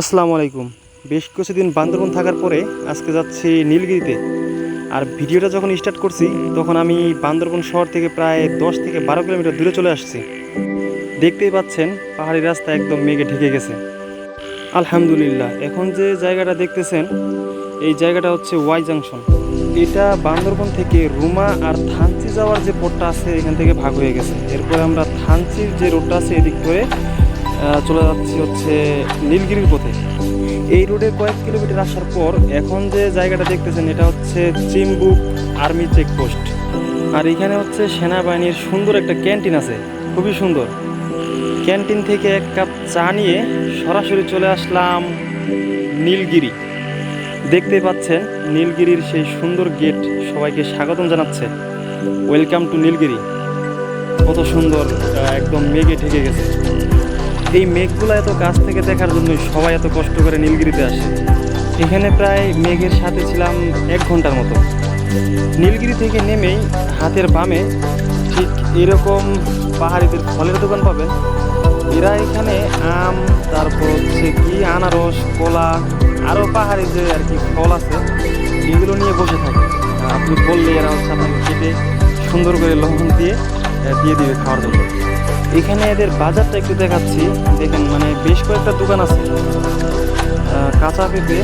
আসসালামু আলাইকুম। বেশ কিছুদিন বান্দরবন থাকার পরে আজকে যাচ্ছি নীলগিরিতে। আর ভিডিওটা যখন স্টার্ট করছি তখন আমি বান্দরবন শহর থেকে প্রায় দশ থেকে বারো কিলোমিটার দূরে চলে আসছি। দেখতেই পাচ্ছেন পাহাড়ি রাস্তা একদম মেঘে ঢেকে গেছে। আলহামদুলিল্লাহ এখন যে জায়গাটা দেখতেছেন এই জায়গাটা হচ্ছে ওয়াই জাংশন। এটা বান্দরবন থেকে রুমা আর থানচি যাওয়ার যে পথটা আছে এখান থেকে ভাগ হয়ে গেছে। এরপরে আমরা থানচির যে রোডটা আছে এদিক আহ, চলে যাচ্ছি হচ্ছে নীলগিরির পথে। এই রোডে কয়েক কিলোমিটার আসার পর এখন যে জায়গাটা দেখতেছেন, এটা হচ্ছে চিম্বুক আর্মি চেকপোস্ট। আর এখানে হচ্ছে সেনাবাহিনীর সুন্দর একটা ক্যান্টিন আছে, খুবই সুন্দর। ক্যান্টিন থেকে এক কাপ চা নিয়ে সরাসরি চলে আসলাম নীলগিরি। দেখতে পাচ্ছেন, নীলগিরির সেই সুন্দর গেট সবাইকে স্বাগতম জানাচ্ছে। Welcome to Nilgiri. কত সুন্দর একদম মেঘে ঠেকে গেছে। এই মেঘগুলো এত কাছ থেকে দেখার জন্য সবাই এত কষ্ট করে নীলগিরিতে আসে। এখানে প্রায় মেঘের সাথে ছিলাম এক ঘণ্টার মতো। নীলগিরি থেকে নেমেই হাতের বামে ঠিক এরকম পাহাড়িদের ফলের দোকান পাবেন। এরা এখানে আম, তারপর হচ্ছে কি আনারস, কলা আরও পাহাড়ি যে আর কি ফল আছে, এগুলো নিয়ে বসে থাকে আপনি বললে এরা হচ্ছে আপনাকে কেটে সুন্দর করে লবণ দিয়ে দিয়ে দিবে খাওয়ার জন্য। এখানে এদের বাজারটা একটু দেখাচ্ছি। দেখেন মানে বেশ কয়েকটা দোকান আছে। কাঁচা পেঁপে,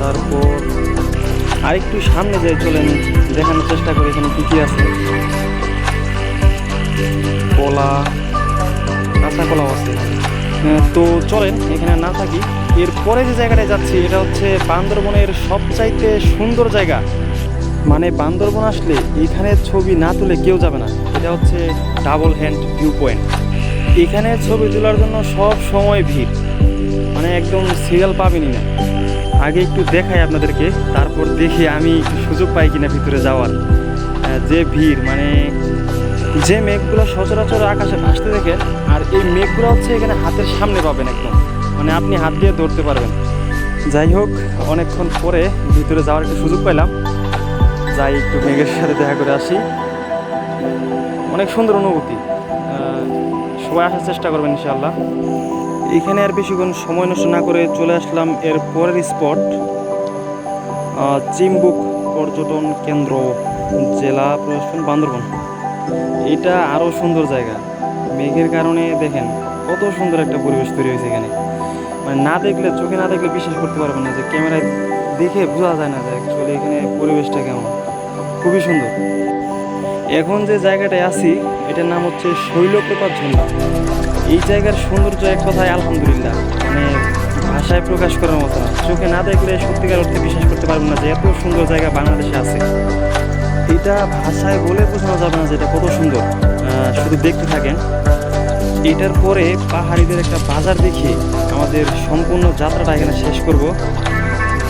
তারপর আরেকটু সামনে যাই চলেন, দেখানোর চেষ্টা করি এখানে কী কী আছে। কলা, কাঁচা কলাও আছে। তো চলেন, এখানে না থাকি। এরপরে যে জায়গাটায় যাচ্ছি, এটা হচ্ছে বান্দরবনের সবচাইতে সুন্দর জায়গা। মানে বান্দরবন আসলে এখানে ছবি না তুলে কেউ যাবে না। এটা হচ্ছে ডাবল হ্যান্ড ভিউ পয়েন্ট এখানে ছবি তোলার জন্য সব সময় ভিড়। মানে একদম সিরিয়াল পাবেনই না। আগে একটু দেখাই আপনাদেরকে, তারপর দেখি আমি সুযোগ পাই কিনা ভিতরে যাওয়ার। যে ভিড় মানে যে মেঘগুলো সচরাচর আকাশে ভাসতে দেখেন আর এই মেঘগুলো হচ্ছে এখানে হাতের সামনে পাবেন একদম। মানে আপনি হাত দিয়ে ধরতে পারবেন। যাই হোক, অনেকক্ষণ পরে ভিতরে যাওয়ার একটু সুযোগ পেলাম যাই একটু মেঘের সাথে দেখা করে আসি। অনেক সুন্দর অনুভূতি। সবাই আসার চেষ্টা করবেন ইনশাআল্লাহ। এখানে আর বেশিক্ষণ সময় নষ্ট না করে চলে আসলাম এর পরের স্পট। চিম্বুক পর্যটন কেন্দ্র, জেলা প্রশাসন বান্দরবন। এটা আরও সুন্দর জায়গা। মেঘের কারণে দেখেন, কত সুন্দর একটা পরিবেশ তৈরি হয়েছে এখানে। মানে না দেখলে, চোখে না দেখলে বিশ্বাস করতে পারবেন না যে ক্যামেরায় দেখে বোঝা যায় না যে অ্যাকচুয়ালি এখানে পরিবেশটা কেমন। খুবই সুন্দর। এখন যে জায়গাটায় আছি, এটার নাম হচ্ছে শৈলপ্রপাত ঝর্ণা। এই জায়গার সৌন্দর্য এক কথায় আলহামদুলিল্লাহ। মানে ভাষায় প্রকাশ করার মতো না। চোখে না দেখলে সত্যিকার অর্থে বিশ্বাস করতে পারবেন না যে এত সুন্দর জায়গা বাংলাদেশে আছে। এটা ভাষায় বলে বোঝানো যাবে না যে এটা কত সুন্দর। শুধু দেখতে থাকেন। এটার পরে পাহাড়িদের একটা বাজার দেখে আমাদের সম্পূর্ণ যাত্রাটা এখানে শেষ করব।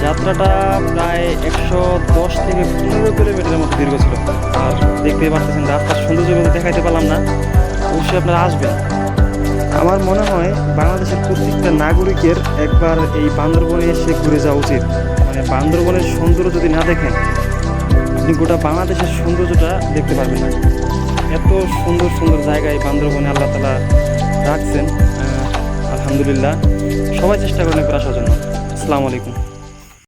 যাত্রাটা প্রায় একশো দশ থেকে পনেরো কিলোমিটারের মতো দীর্ঘ ছিল। আর দেখতে পারতেছেন রাস্তার সৌন্দর্য দেখাইতে পারলাম না। অবশ্যই আপনারা আসবেন। আমার মনে হয় বাংলাদেশের প্রত্যেকটা নাগরিকের একবার এই বান্দরবনে এসে ঘুরে যাওয়া উচিত। মানে বান্দরবনের সৌন্দর্য যদি না দেখেন, আপনি গোটা বাংলাদেশের সৌন্দর্যটা দেখতে পারবেন না। এত সুন্দর সুন্দর জায়গায় বান্দরবনে, আল্লাহ তালা আলহামদুলিল্লাহ। সবাই চেষ্টা করেন একবার আসার জন্য আসসালামু আলাইকুম।